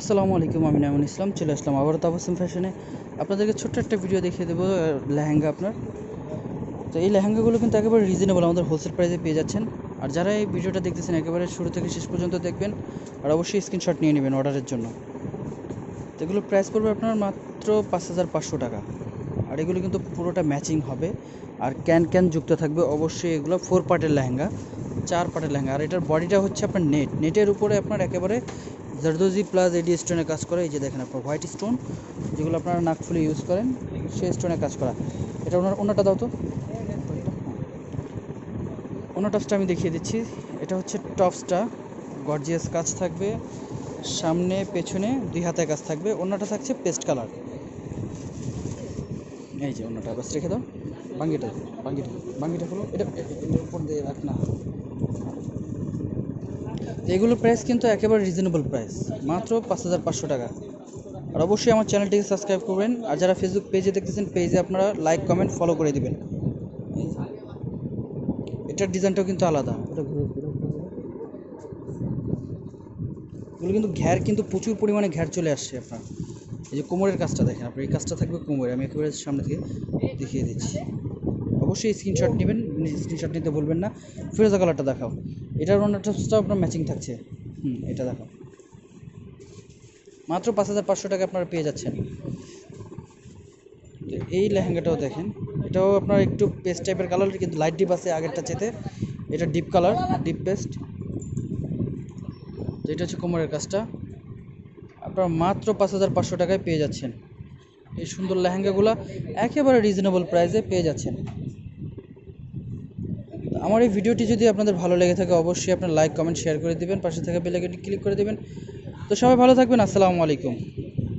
আসসালামু আলাইকুম, আমি নামুন ইসলাম, চলে আসলাম আবারও তাবাসুম ফ্যাশনে। আপনাদেরকে ছোট্ট একটা ভিডিও দেখিয়ে দেবো লেহেঙ্গা আপনার। তো এই লেহেঙ্গাগুলো কিন্তু একেবারে রিজনেবল আমাদের হোলসেল প্রাইসে পেয়ে যাচ্ছেন। আর যারা এই ভিডিওটা দেখতেছেন, একেবারে শুরু থেকে শেষ পর্যন্ত দেখবেন, আর অবশ্যই স্ক্রিনশট নিয়ে নেবেন অর্ডারের জন্য। তো এগুলো প্রাইস পড়বে আপনার মাত্র পাঁচ হাজার পাঁচশো টাকা। আর এগুলো কিন্তু পুরোটা ম্যাচিং হবে। আর ক্যান ক্যান যুক্ত থাকবে অবশ্যই এগুলো ফোর পার্টের লেহেঙ্গা, চার পার্টের লেহেঙ্গা। আর এটার বডিটা হচ্ছে আপনার নেট নেটের উপরে আপনার একেবারে জারদোজি প্লাস এডি স্টোনের কাজ করে, এই যে দেখেন আপনার হোয়াইট স্টোন যেগুলো আপনারা নাকফুলি ইউজ করেন, সেই স্টোনের কাজ করা। এটা ওনার অন্যটা দাও তো। অন্য টপসটা আমি দেখিয়ে দিচ্ছি। এটা হচ্ছে টপসটা গর্জিয়াস কাজ থাকবে। সামনে, পেছনে, দুই হাতে কাজ থাকবে। অন্যটা থাকছে পেস্ট কালার এই যে অন্যটা বাস রেখে দাও। বাঙ্গিটা বাঙ্গিটা বাঙ্গিটা হলো এটা উপর দিয়ে রাখ না। তো এগুলোর প্রাইস কিন্তু একেবারে রিজনেবল প্রাইস মাত্র পাঁচ হাজার পাঁচশো টাকা। আর অবশ্যই আমার চ্যানেলটিকে সাবস্ক্রাইব করবেন। আর যারা ফেসবুক পেজে দেখতেছেন পেজে আপনারা লাইক কমেন্ট ফলো করে দেবেন। এটার ডিজাইনটাও কিন্তু আলাদা। এগুলো কিন্তু ঘ্যার, কিন্তু প্রচুর পরিমাণে ঘ্যার চলে আসছে আপনার। এই যে কোমরের কাজটা দেখেন, আপনার এই কাজটা থাকবে কোমরে। আমি একেবারে সামনে থেকে দেখিয়ে দিচ্ছি। অবশ্যই স্ক্রিনশট নেবেন স্ক্রিনশট নিতে বলবেন না। ফিরোজা কালারটা দেখাও। এটার অন্যটা আপনার ম্যাচিং থাকছে। হুম, এটা দেখাও। মাত্র পাঁচ হাজার পাঁচশো টাকা আপনারা পেয়ে যাচ্ছেন। এই লেহেঙ্গাটাও দেখেন। এটাও আপনার একটু পেস্ট টাইপের কালার কিন্তু লাইট ডিপ আছে আগেরটা চেতে এটা ডিপ কালার ডিপ পেস্ট তো এটা হচ্ছে কোমরের কাজটা। আপনারা মাত্র পাঁচ হাজার পাঁচশো টাকায় পেয়ে যাচ্ছেন। এই সুন্দর লেহেঙ্গাগুলো একেবারে রিজনেবল প্রাইসে পেয়ে যাচ্ছেন। আমার এই ভিডিওটি যদি আপনাদের ভালো লেগে থাকে, অবশ্যই আপনার লাইক কমেন্ট শেয়ার করে দেবেন, পাশে থাকা বেলাইকনটি ক্লিক করে দেবেন। তো সবাই ভালো থাকবেন, আসসালামু আলাইকুম।